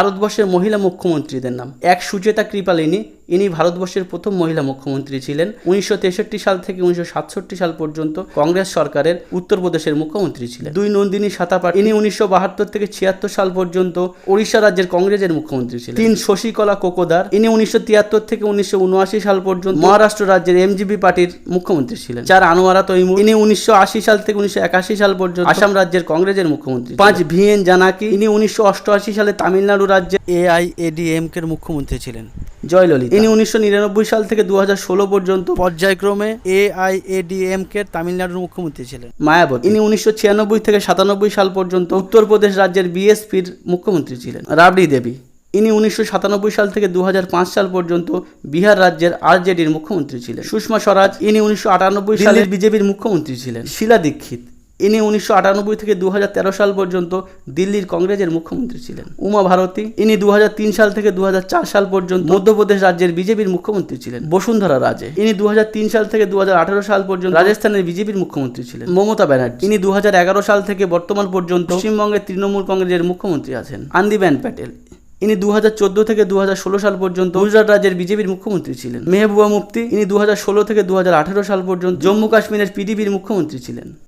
ভারতবর্ষের মহিলা মুখ্যমন্ত্রীদের নাম। এক সুচেতা কৃপালিনী ইনি ভারতবর্ষের প্রথম মহিলা মুখ্যমন্ত্রী ছিলেন। উনিশশো তেষট্টি সাল থেকে উনিশশো সাতষট্টি সাল পর্যন্ত কংগ্রেস সরকারের উত্তরপ্রদেশের মুখ্যমন্ত্রী ছিলেন। দুই নন্দিনী সাতাপাট ইনি উনিশশো বাহাত্তর থেকে ছিয়াত্তর সাল পর্যন্ত ওড়িশা রাজ্যের কংগ্রেসের মুখ্যমন্ত্রী ছিলেন। তিন শশীকলা কোকোদার ইনি উনিশশো তিয়াত্তর থেকে উনিশশো উনআশি সাল পর্যন্ত মহারাষ্ট্র রাজ্যের এমজিপি পার্টির মুখ্যমন্ত্রী ছিলেন। চার আনোয়ারা তৈমুর ইনি উনিশশো আশি সাল থেকে উনিশশো একাশি সাল পর্যন্ত আসাম রাজ্যের কংগ্রেসের মুখ্যমন্ত্রী পাঁচ ভিএন জানাকি ইনি উনিশশো অষ্টআশি সালে তামিলনাড়ু রাজ্যের এআইএডিএমকে এর মুখ্যমন্ত্রী ছিলেন। জয়ললিতা। ইনি উনিশশো নিরানব্বই সাল থেকে দু ষোলো পর্যন্ত পর্যায়ক্রমে এআইএডিএমকে এর তামিলনাড়ুর মুখ্যমন্ত্রী ছিলেন। মায়াবতী। ইনি উনিশশো ছিয়ানব্বই থেকে সাতানব্বই সাল পর্যন্ত উত্তরপ্রদেশ রাজ্যের বিএসপির মুখ্যমন্ত্রী ছিলেন। রাবড়ি দেবী। ইনি উনিশশো সাতানব্বই সাল থেকে দু হাজার পাঁচ সাল পর্যন্ত বিহার রাজ্যের আরজেডির মুখ্যমন্ত্রী ছিলেন। সুষমা স্বরাজ। ইনি উনিশশো আটানব্বই সালের বিজেপির মুখ্যমন্ত্রী ছিলেন। শিলা দীক্ষিত। ইনি উনিশশো আটানব্বই থেকে দু হাজার তেরো সাল পর্যন্ত দিল্লির কংগ্রেসের মুখ্যমন্ত্রী ছিলেন। উমা ভারতী ইনি দু হাজার তিন সাল থেকে দু হাজার চার সাল পর্যন্ত মধ্যপ্রদেশ রাজ্যের বিজেপির মুখ্যমন্ত্রী ছিলেন। বসুন্ধরা রাজে ইনি দু হাজার তিন সাল থেকে দু হাজার আঠারো সাল পর্যন্ত রাজস্থানের বিজেপির মুখ্যমন্ত্রী ছিলেন। মমতা ব্যানার্জি ইনি দু হাজার এগারো সাল থেকে বর্তমান পর্যন্ত পশ্চিমবঙ্গের তৃণমূল কংগ্রেসের মুখ্যমন্ত্রী আছেন। আন্দিবেন প্যাটেল ইনি দু হাজার চোদ্দ থেকে দু হাজার ষোলো সাল পর্যন্ত গুজরাট রাজ্যের বিজেপির মুখ্যমন্ত্রী ছিলেন। মেহবুবা মুফতি ইনি দু হাজার ষোলো থেকে দু হাজার আঠেরো সাল পর্যন্ত জম্মু কাশ্মীরের পিডিপির মুখ্যমন্ত্রী ছিলেন।